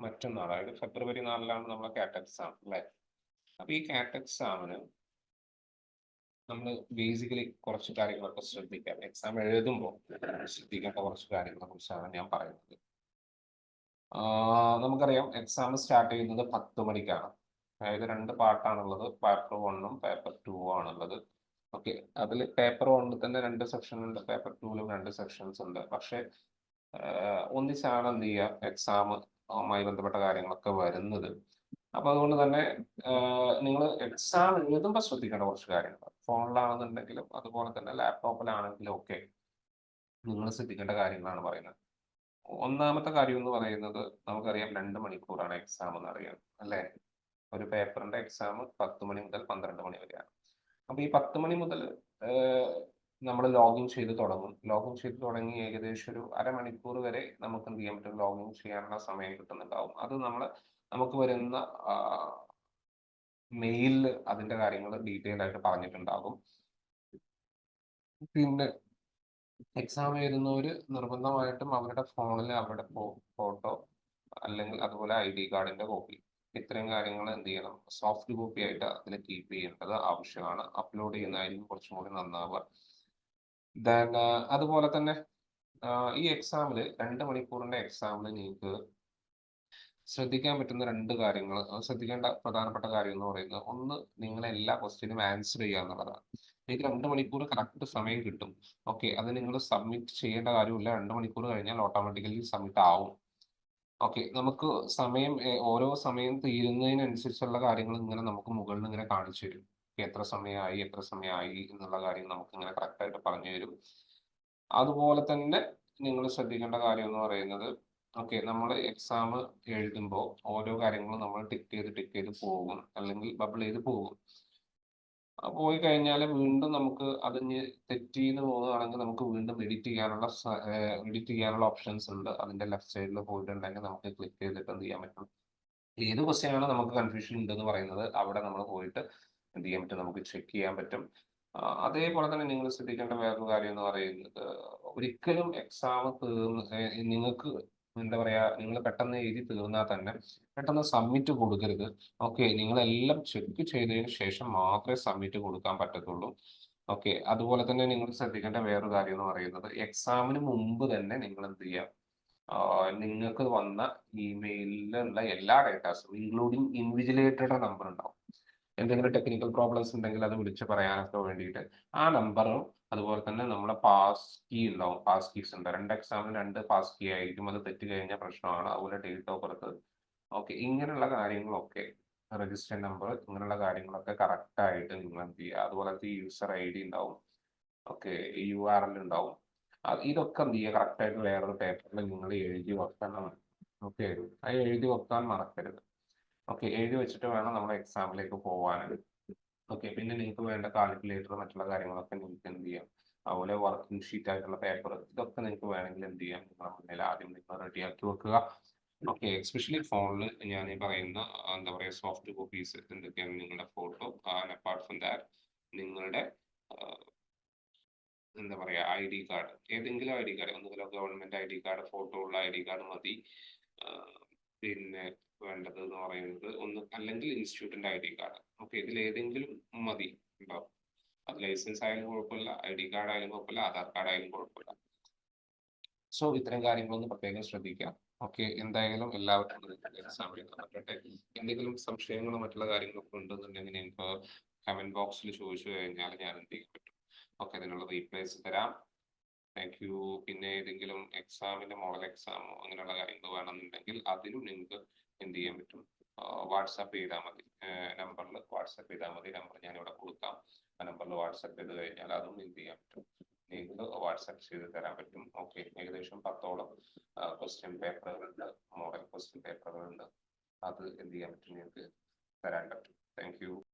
മറ്റൊന്ന് അതായത് ഫെബ്രുവരി നാലിലാണ് നമ്മളെ കാറ്റ് എക്സാം അല്ലേ? അപ്പൊ ഈ കാറ്റ് എക്സാമിന് നമ്മൾ ബേസിക്കലി കുറച്ച് കാര്യങ്ങളൊക്കെ ശ്രദ്ധിക്കാം. എക്സാം എഴുതുമ്പോൾ ശ്രദ്ധിക്കേണ്ട കുറച്ച് കാര്യങ്ങളെ കുറിച്ചാണ് ഞാൻ പറയുന്നത്. നമുക്കറിയാം എക്സാം സ്റ്റാർട്ട് ചെയ്യുന്നത് പത്ത് മണിക്കാണ്. അതായത് രണ്ട് പാർട്ടാണുള്ളത് പേപ്പർ വണ്ണും പേപ്പർ ടൂവും ആണുള്ളത്. ഓക്കെ അതിൽ പേപ്പർ വണ്ണിൽ തന്നെ രണ്ട് സെക്ഷൻ ഉണ്ട് പേപ്പർ ടൂവിലും രണ്ട് സെക്ഷൻസ് ഉണ്ട്. പക്ഷേ ഒന്നിച്ചാണ് എന്ത് ചെയ്യുക എക്സാമുമായി ബന്ധപ്പെട്ട കാര്യങ്ങളൊക്കെ വരുന്നത്. അപ്പൊ അതുകൊണ്ട് തന്നെ നിങ്ങൾ എക്സാം എഴുതുമ്പോൾ ശ്രദ്ധിക്കേണ്ട കുറച്ച് കാര്യങ്ങൾ ഫോണിലാണെന്നുണ്ടെങ്കിലും അതുപോലെ തന്നെ ലാപ്ടോപ്പിലാണെങ്കിലും ഒക്കെ നിങ്ങൾ ശ്രദ്ധിക്കേണ്ട കാര്യങ്ങളാണ് പറയുന്നത്. ഒന്നാമത്തെ കാര്യം എന്ന് പറയുന്നത് നമുക്കറിയാം രണ്ട് മണിക്കൂറാണ് എക്സാം എന്ന് അറിയാം അല്ലേ? ഒരു പേപ്പറിന്റെ എക്സാം പത്ത് മണി മുതൽ പന്ത്രണ്ട് മണി വരെയാണ്. അപ്പൊ ഈ പത്ത് മണി മുതൽ നമ്മൾ ലോഗിൻ ചെയ്ത് തുടങ്ങും. ലോഗിൻ ചെയ്ത് തുടങ്ങി ഏകദേശം ഒരു അരമണിക്കൂർ വരെ നമുക്ക് എന്ത് ചെയ്യാൻ പറ്റും? ലോഗിൻ ചെയ്യാനുള്ള സമയം കിട്ടുന്നുണ്ടാവും. അത് നമ്മൾ നമുക്ക് വരുന്ന മെയിലിൽ അതിന്റെ കാര്യങ്ങൾ ഡീറ്റെയിൽ ആയിട്ട് പറഞ്ഞിട്ടുണ്ടാകും. പിന്നെ എക്സാം എഴുതുന്നവർ നിർബന്ധമായിട്ടും അവരുടെ ഫോണിൽ അവരുടെ ഫോട്ടോ അല്ലെങ്കിൽ അതുപോലെ ഐ ഡി കാർഡിന്റെ കോപ്പി ഇത്രയും കാര്യങ്ങൾ എന്ത് ചെയ്യണം? സോഫ്റ്റ് കോപ്പി ആയിട്ട് അതിൽ കീപ്പ് ചെയ്യേണ്ടത് ആവശ്യമാണ്. അപ്ലോഡ് ചെയ്യുന്നതായിരിക്കും കുറച്ചും കൂടി നന്നാവുക. ദെൻ അതുപോലെ തന്നെ ഈ എക്സാമിൽ രണ്ട് മണിക്കൂറിന്റെ എക്സാമിൽ നിങ്ങൾക്ക് ശ്രദ്ധിക്കാൻ പറ്റുന്ന രണ്ട് കാര്യങ്ങൾ ശ്രദ്ധിക്കേണ്ട പ്രധാനപ്പെട്ട കാര്യം എന്ന് പറയുന്നത് ഒന്ന് നിങ്ങൾ എല്ലാ ക്വസ്റ്റ്യനും ആൻസർ ചെയ്യുക എന്നുള്ളതാണ്. എനിക്ക് രണ്ട് മണിക്കൂർ കറക്റ്റ് സമയം കിട്ടും. ഓക്കെ അത് നിങ്ങൾ സബ്മിറ്റ് ചെയ്യേണ്ട കാര്യമില്ല. രണ്ട് മണിക്കൂർ കഴിഞ്ഞാൽ ഓട്ടോമാറ്റിക്കലി സബ്മിറ്റ് ആവും. ഓക്കെ നമുക്ക് സമയം ഓരോ സമയം തീരുന്നതിനനുസരിച്ചുള്ള കാര്യങ്ങൾ ഇങ്ങനെ നമുക്ക് മുകളിൽ ഇങ്ങനെ കാണിച്ചു തരും. എത്ര സമയമായി എത്ര സമയമായി എന്നുള്ള കാര്യം നമുക്ക് ഇങ്ങനെ കറക്റ്റായിട്ട് പറഞ്ഞു തരും. അതുപോലെ തന്നെ നിങ്ങൾ ശ്രദ്ധിക്കേണ്ട കാര്യം എന്ന് പറയുന്നത് ഓക്കെ നമ്മൾ എക്സാം എഴുതുമ്പോൾ ഓരോ കാര്യങ്ങളും നമ്മൾ ടിക്ക് ചെയ്ത് ടിക്ക് ചെയ്ത് പോകും അല്ലെങ്കിൽ ബബിൾ ചെയ്ത് പോകും. പോയി കഴിഞ്ഞാൽ വീണ്ടും നമുക്ക് അതിന് തെറ്റിന്ന് പോകുകയാണെങ്കിൽ നമുക്ക് വീണ്ടും എഡിറ്റ് ചെയ്യാനുള്ള എഡിറ്റ് ചെയ്യാനുള്ള ഓപ്ഷൻസ് ഉണ്ട്. അതിന്റെ ലെഫ്റ്റ് സൈഡിൽ പോയിട്ടുണ്ടെങ്കിൽ നമുക്ക് ക്ലിക്ക് ചെയ്തിട്ട് എന്ത് ചെയ്യാൻ പറ്റും? ഏത് ക്വസ്റ്റ്യൻ ആണ് നമുക്ക് കൺഫ്യൂഷൻ ഉണ്ടെന്ന് പറയുന്നത് അവിടെ നമ്മൾ പോയിട്ട് എന്ത് ചെയ്യാൻ പറ്റും? നമുക്ക് ചെക്ക് ചെയ്യാൻ പറ്റും. അതേപോലെ തന്നെ നിങ്ങൾ ശ്രദ്ധിക്കേണ്ട വേറൊരു കാര്യം എന്ന് പറയുന്നത് ഒരിക്കലും എക്സാം തീർന്ന് നിങ്ങൾക്ക് എന്താ പറയാ നിങ്ങൾ പെട്ടെന്ന് എഴുതി തീർന്നാൽ തന്നെ പെട്ടെന്ന് സബ്മിറ്റ് കൊടുക്കരുത്. ഓക്കെ നിങ്ങളെല്ലാം ചെക്ക് ചെയ്തതിന് ശേഷം മാത്രമേ സബ്മിറ്റ് കൊടുക്കാൻ പറ്റത്തുള്ളൂ. ഓക്കെ അതുപോലെ തന്നെ നിങ്ങൾ ശ്രദ്ധിക്കേണ്ട വേറൊരു കാര്യം എന്ന് പറയുന്നത് എക്സാമിന് മുമ്പ് തന്നെ നിങ്ങൾ എന്ത് ചെയ്യാം നിങ്ങൾക്ക് വന്ന ഇമെയിലിലുള്ള എല്ലാ ഡേറ്റാസും ഇൻക്ലൂഡിങ് ഇൻവിജിലേറ്ററുടെ നമ്പർ ഉണ്ടാവും. എന്തെങ്കിലും ടെക്നിക്കൽ പ്രോബ്ലംസ് ഉണ്ടെങ്കിൽ അത് വിളിച്ച് പറയാനൊക്കെ വേണ്ടിയിട്ട്. ആ നമ്പറും അതുപോലെ തന്നെ നമ്മളെ പാസ് കീ ഉണ്ടാവും. പാസ് കീസ് ഉണ്ട്. രണ്ട് എക്സാമിന് രണ്ട് പാസ് കീ ആയിരിക്കും. അത് തെറ്റ് കഴിഞ്ഞ പ്രശ്നമാണ്. അതുപോലെ ഡേറ്റ് ഓഫ് ബർത്ത് ഓക്കെ ഇങ്ങനെയുള്ള കാര്യങ്ങളൊക്കെ രജിസ്റ്റർ നമ്പർ ഇങ്ങനെയുള്ള കാര്യങ്ങളൊക്കെ കറക്റ്റ് ആയിട്ട് നിങ്ങൾ എന്ത് ചെയ്യുക. അതുപോലെ യൂസർ ഐ ഡി ഉണ്ടാവും. ഓക്കെ യു ആർ എൽ ഉണ്ടാവും. ഇതൊക്കെ എന്ത് ചെയ്യുക? കറക്റ്റ് ആയിട്ട് വേറൊരു പേപ്പറിൽ നിങ്ങൾ എഴുതി വെക്കണം. ഓക്കെ അത് എഴുതി വെക്കാൻ മറക്കരുത്. ഓക്കെ എഴുതി വെച്ചിട്ട് വേണം നമ്മൾ എക്സാമിലേക്ക് പോകാനായിട്ട് ഓക്കെ പിന്നെ നിങ്ങൾക്ക് വേണ്ട കാൽക്കുലേറ്റർ മറ്റുള്ള കാര്യങ്ങളൊക്കെ നിങ്ങൾക്ക് എന്ത് ചെയ്യാം? അതുപോലെ വർക്കിംഗ് ഷീറ്റ് ആയിട്ടുള്ള പേപ്പർ ഇതൊക്കെ നിങ്ങൾക്ക് വേണമെങ്കിൽ എന്ത് ചെയ്യാം? നിങ്ങളുടെ മുന്നിൽ ആദ്യം നിങ്ങൾ റെഡിയാക്കി വെക്കുക. ഓക്കെ എസ്പെഷ്യലി ഫോണിൽ ഞാൻ പറയുന്ന എന്താ പറയുക സോഫ്റ്റ് കോപ്പീസ് എന്തൊക്കെയാണ് നിങ്ങളുടെ photo and apart from that നിങ്ങളുടെ എന്താ പറയുക ഐ ഡി കാർഡ് ഏതെങ്കിലും ഐ ഡി കാർഡ് ഒന്നുകിൽ government I D card photo ഉള്ള ഐ ഡി കാർഡ് മതി. പിന്നെ വേണ്ടത് എന്ന് പറയുന്നത് ഒന്ന് അല്ലെങ്കിൽ ഇൻസ്റ്റിറ്റ്യൂട്ടിന്റെ ഐ ഡി കാർഡ് ഓക്കെ ഇതിൽ ഏതെങ്കിലും മതി ഉണ്ടാവും അത് ലൈസൻസ് ആയാലും കുഴപ്പമില്ല ഐ ഡി കാർഡ് ആയാലും കുഴപ്പമില്ല ആധാർ കാർഡ് ആയാലും കുഴപ്പമില്ല. സോ ഇത്തരം കാര്യങ്ങളൊന്ന് പ്രത്യേകം ശ്രദ്ധിക്കാം ഓക്കെ എന്തായാലും എല്ലാവർക്കും എക്സാം എഴുതാൻ എന്തെങ്കിലും സംശയങ്ങളോ മറ്റുള്ള കാര്യങ്ങളൊക്കെ ഉണ്ടെന്നുണ്ടെങ്കിൽ എനിക്ക് കമന്റ് ബോക്സിൽ ചോദിച്ചു കഴിഞ്ഞാൽ ഞാൻ എന്ത് ചെയ്യാൻ പറ്റും ഓക്കെ അതിനുള്ള റീപ്ലേസ് തരാം. താങ്ക് യു പിന്നെ ഏതെങ്കിലും എക്സാമിന്റെ മോഡൽ എക്സാമോ അങ്ങനെയുള്ള കാര്യങ്ങൾ വേണമെന്നുണ്ടെങ്കിൽ അതിലും നിങ്ങൾക്ക് എന്ത് ചെയ്യാൻ പറ്റും? വാട്സാപ്പ് ചെയ്താൽ മതി. നമ്പറിൽ വാട്സാപ്പ് ചെയ്താൽ മതി. നമ്പർ ഞാൻ ഇവിടെ കൊടുക്കാം. ആ നമ്പറിൽ വാട്സാപ്പ് ചെയ്ത് കഴിഞ്ഞാൽ അതും എന്ത് ചെയ്യാൻ പറ്റും? നിങ്ങൾക്ക് വാട്സാപ്പ് ചെയ്ത് തരാൻ പറ്റും. ഓക്കെ ഏകദേശം പത്തോളം ക്വസ്റ്റ്യൻ പേപ്പറുകളുണ്ട് മോഡൽ ക്വസ്റ്റ്യൻ പേപ്പറുകളുണ്ട് അത് എന്ത് ചെയ്യാൻ പറ്റും? നിങ്ങൾക്ക് തരാൻ പറ്റും. താങ്ക്